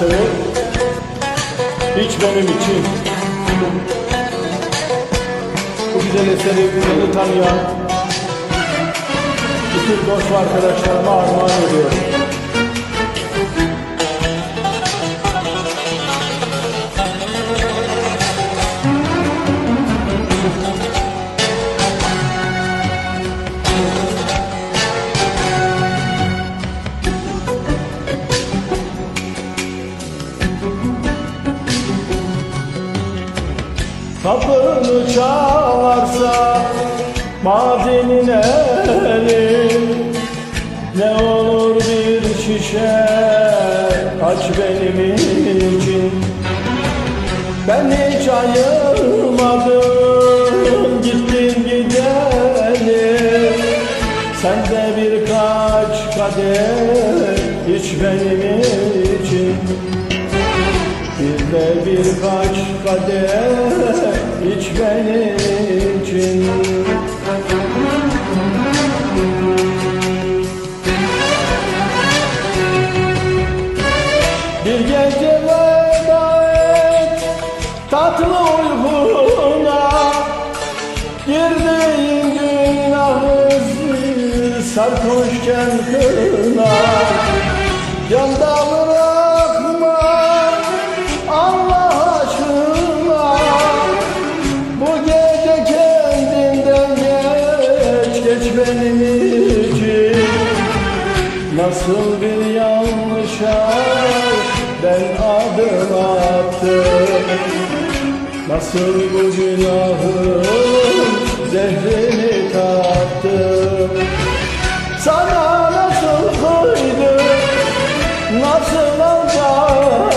eseri Hiç benim için Bu güzel eseri beni tanıyan Bütün dost arkadaşlarıma armağan ediyorum. Kapını çalarsa mazinin eli Ne olur bir şişe aç benim için. Ben hiç ayırmadım gittin gideli. Sen de birkaç kadeh iç benim de birkaç kadeh iç benim için. Bir gece veda et tatlı uykuna. Girdiğin günahız sarhoşken kına Yanda Nasıl bir yanlışa ben adım attım. Nasıl bu günahın zehrini tattım? Sana nasıl kıydım, nasıl aldattım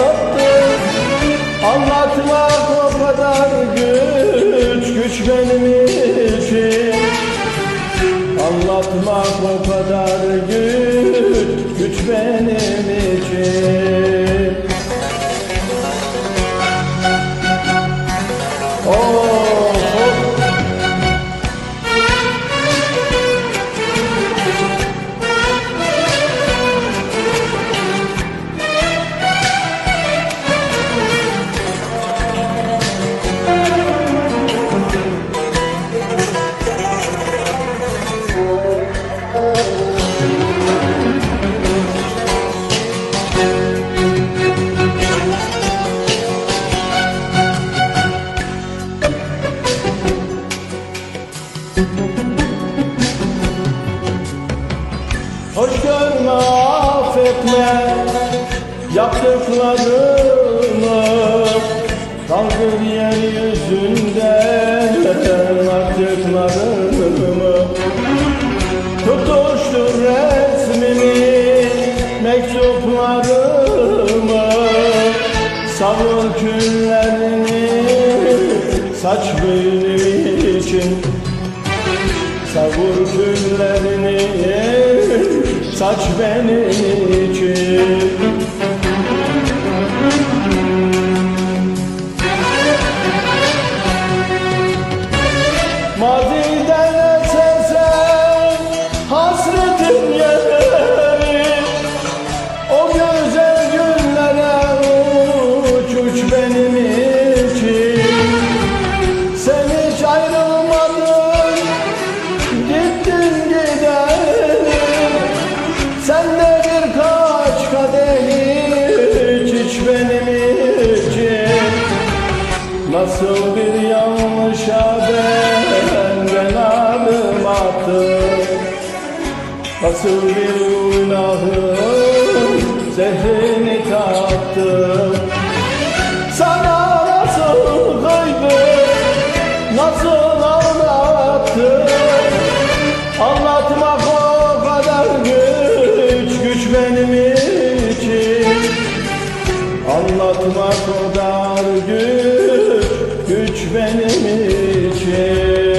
Anlatmak o kadar güç, güç benim için Anlatmak o kadar güç, güç benim için Oh. Affetme yaptıklarımı Kaldır yeryüzünden attıklarımı Tutuştur resmini, mektuplarımı Savur küllerini, saç benim için. Savur küllerini saç benim için. Maziden Nasıl bir yanlışa ben, ben adım attım? Nasıl bir için